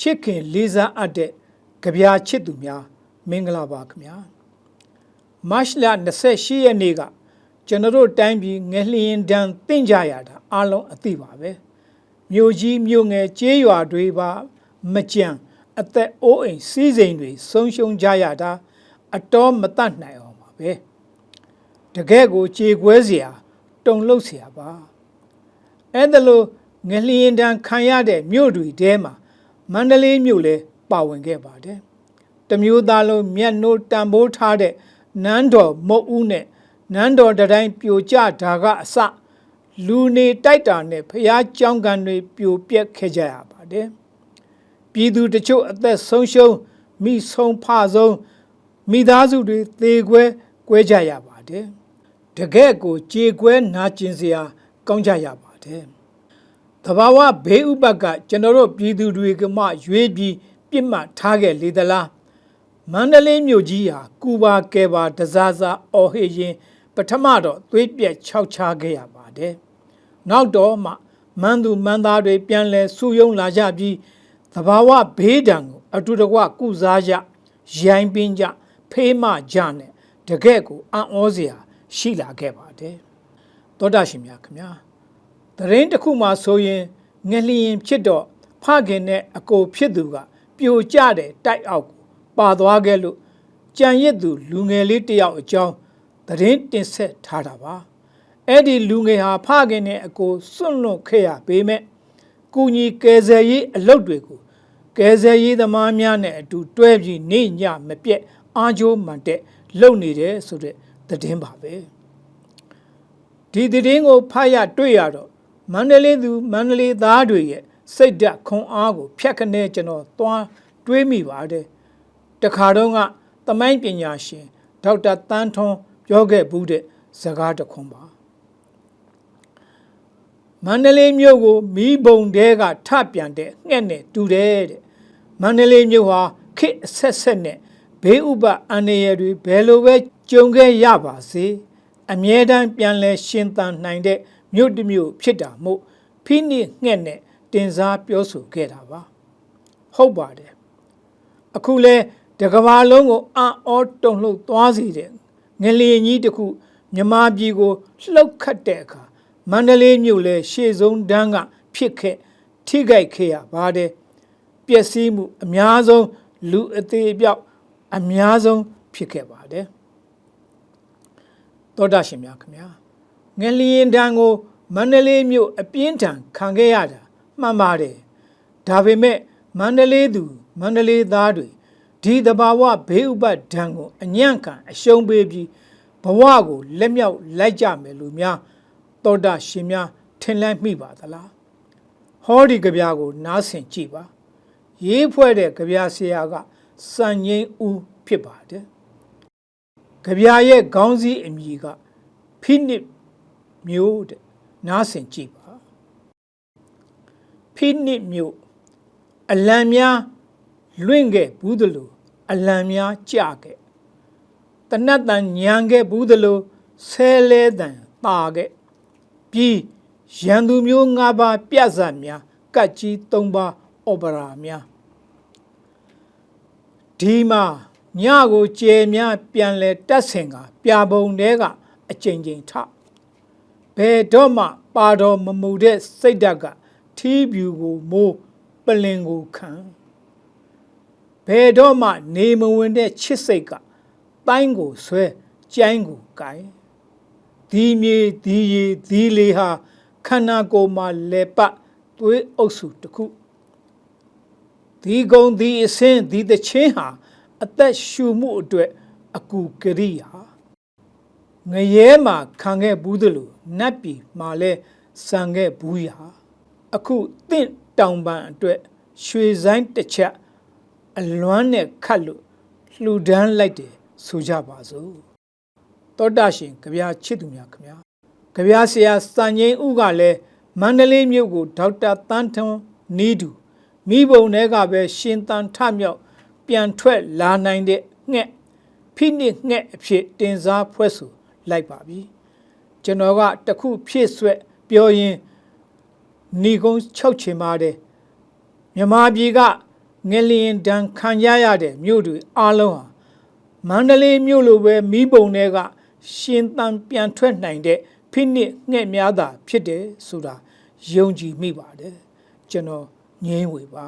ချစ်ခင်လေးစားအပ်တဲ့ကြပြာချစ်သူများမင်္ဂလာပါခင်ဗျာမတ်လ28ရက်နေ့ကကျွန်တော်တို့တိုင်းပြည်ငလျင်တန်းတင့်ကြရတာအားလုံးအသိပါပဲမြို့ကြီးမြို့ငယ်ကျေးရွာတွေပါမကြံအသက်အိုးအိမ်စီးစိမ်တွေဆုံးရှုံးကြရတာအတော်မတတ်နိုင်အောင်ပါပဲတကယ့်ကိုကြေကွဲเสียတုံလှုပ်เสียပါ အဲ့ဒါလို့ငလျင်တန်းခံရတဲ့မြို့တွေထဲမှာ မန္တလေးမြို့လည်းပါဝင်ခဲ့ပါတယ်။တမျိုးသားလုံးမျက်နှိုးတန်ဖိုးထားတဲ့နန်းတော်မုတ်ဦးနဲ့နန်းတော်တတိုင်းပြိုကျတာကအစလူနေတိုက်တာနဲ့ဖျားကြောင်းကန်တွေပြိုပြက်ခဲ့ကြရပါတယ်။ပြည်သူတချို့အသက်ဆုံးရှုံးမိဆုံးဖဆုံးမိသားစုတွေသေကွဲကွဲကြရပါတယ်။တကယ့်ကိုကြေကွဲနာကျင်စရာကောင်းကြရပါတယ်။ တဘာဝဘေးဥပတ်ကကျွန်တော်တို့ပြည်သူတွေကမှရွေးပြီးပြစ်မှတ်ထားခဲ့လေသလားမန္တလေးမြို့ကြီးဟာကူပါကဲပါတစားစားအော်ဟေရင်ပထမတော့သွေးပြက်ခြောက်ချားခဲ့ရပါတယ်။နောက်တော့မှမန်းသူမန်းသားတွေပြန်လဲဆူယုံလာကြပြီးတဘာဝဘေးဒဏ်ကိုအတူတကွကုစားကြရိုင်းပင်းကြဖေးမကြနဲ့တကယ့်ကိုအံ့ဩစရာရှိလာခဲ့ပါတယ်။သောတာရှင်များခင်ဗျာ။ သတင်းတစ်ခုမှဆိုရင်ငလျင်ဖြစ်တော့ဖခင်နဲ့အကိုဖြစ်သူကပြိုကျတဲ့တိုက်အောက်ကိုပါသွားခဲ့လို့ကြံရစ်သူလူငယ်လေးတစ်ယောက်အကြောင်းသတင်းတင်ဆက်ထားတာပါအဲ့ဒီလူငယ်ဟာဖခင်နဲ့အကိုစွန့်လွတ်ခဲ့ရပေမဲ့ကုညီကယ်ဆယ်ရေးအလုပ်တွေကိုကယ်ဆယ်ရေးသမားများနဲ့အတူတွဲပြီးနေညမပြတ်အားကြိုးမှန်တဲ့လုပ်နေတယ်ဆိုတဲ့သတင်းပါပဲဒီသတင်းကိုဖတ်ရတွေ့ရတော့ မန္တလေးသူမန္တလေးသားတွေရဲ့စိတ်ဓာတ်ခွန်အားကို ဖြတ်ခနဲ့ကျွန်တော်သွားတွေးမိပါတယ်တခါတော့ကသမိုင်းပညာရှင်ဒေါက်တာတန်းထွန်းပြောခဲ့ဘူးတဲ့စကားတစ်ခွန်းပါမန္တလေးမြို့ကိုမီးဘုံတဲကထပြန်တဲ့ငှက်နဲ့တူတယ်တဲ့မန္တလေးမြို့ဟာခေတ်အဆက်ဆက်နဲ့ဘေးဥပအန္တရာယ်တွေဘယ်လိုပဲကြုံခဲ့ရပါစေအမြဲတမ်းပြန်လဲရှင်သန်နိုင်တဲ့မြို့တစ်မြို့ဖြစ်တာမို့ဖိနိငှက်နဲ့တင်စားပြောဆိုခဲ့တာပါဟုတ်ပါတယ်အခုလဲတကဘာလုံးကိုအံ့ဩတုန်လှုပ်သွားစေတဲ့ငလျင်ကြီးတစ်ခုမြမပြည်ကိုလှုပ်ခတ်တဲ့အခါမန္တလေးမြို့လဲရှေ့ဆုံးတန်းကဖြစ်ခဲ့ထိခိုက်ခဲ့ရပါတယ်ပျက်စီးမှုအများဆုံးလူအသေးအပြောက်အများဆုံးဖြစ်ခဲ့ပါတယ်သောတာရှင်များခင်ဗျာ ငလျင်တန်းကိုမန္တလေးမြို့အပြင်းထန်ခံခဲ့ရတာမှန်ပါတယ်ဒါပေမဲ့မန္တလေးသူမန္တလေးသားတွေဒီတဘာဝဘေးဥပတ်ဒဏ်ကိုအညံ့ခံအရှုံးပေးပြီးဘဝကိုလက်မြောက်လိုက်ကြမယ်လို့များသောတာရှင်များထင်လန့်မိပါသလားဟောဒီကြပြာကို နားဆင်ကြည့်ပါ ရေးဖွဲ့တဲ့ကြပြာဆရာကစံငိမ့်ဦးဖြစ်ပါတယ်ကြပြာရဲ့ခေါင်းစည်းအမည်ကဖိနစ် မျိုးတဲ့နားဆင်ကြည့်ပါဖိနစ်မျိုးအလံများလွင့်ခဲ့ဘူးသလိုအလံများကြခဲ့တနတ်တန်ညံခဲ့ဘူးသလိုဆဲလဲတန်ပါခဲ့ပြီးရန်သူမျိုး၅ပါးပြတ်စတ်များကတ်ကြီး၃ပါးအော်ပရာများဒီမှာညကိုကျဲများပြန်လဲတက်ဆင်ကပြပုံတဲကအချိန်ချင်းထ ဘယ်တော့မှပါတော်မမူတဲ့စိတ်ဓာတ်ကထီးဖြူကိုမိုးပလင်ကိုခံဘယ်တော့မှနေမဝင်တဲ့ချစ်စိတ်ကတိုင်းကိုဆွဲကြိုင်းကိုကိုင်ဒီမြေဒီရီဒီလေဟာခန္ဓာကိုယ်မှာလေပတ်သွေးအုပ်စုတစ်ခုဒီကုံဒီအစင်းဒီတချင်းဟာအသက်ရှူမှုအတွက်အကူကရိယာ ငရဲမှာခံခဲ့ဘူးသလိုနတ်ပြည်မှာလဲဆံခဲ့ဘူးရာအခုတင့်တောင်ပန်အတွက်ရွှေဆိုင်တစ်ချက်အလွမ်းနဲ့ခတ်လို့လှူဒန်းလိုက်တယ်ဆိုကြပါစို့တောတာရှင်ကြပြာချစ်သူများခင်ဗျာကြပြာဆရာစံငိမ့်ဥကလည်းမန္တလေးမြို့ကိုဒေါက်တာတန်းထွန်းနီးသူမိဘုံတွေကပဲရှင်တန်ထမြောက်ပြန်ထွက်လာနိုင်တဲ့ငှက်ဖိနစ်ငှက်အဖြစ်တင်စားဖွဲ့ဆို လိုက်ပါပြီကျွန်တော်ကတခုဖြစ်ဆွဲ့ပြောရင်ဏီကုန်းချုပ်ချင်ပါတယ်မြမပြည်ကငလျင်ဒဏ်ခံရရတဲ့မြို့တွေအားလုံးဟာမန္တလေးမြို့လိုပဲမိဘုံတွေကရှင်သန်ပြန်ထွက်နိုင်တဲ့ဖိနစ်ငှက်များသာဖြစ်တယ်ဆိုတာယုံကြည်မိပါတယ်ကျွန်တော်ငြင်းဝေပါ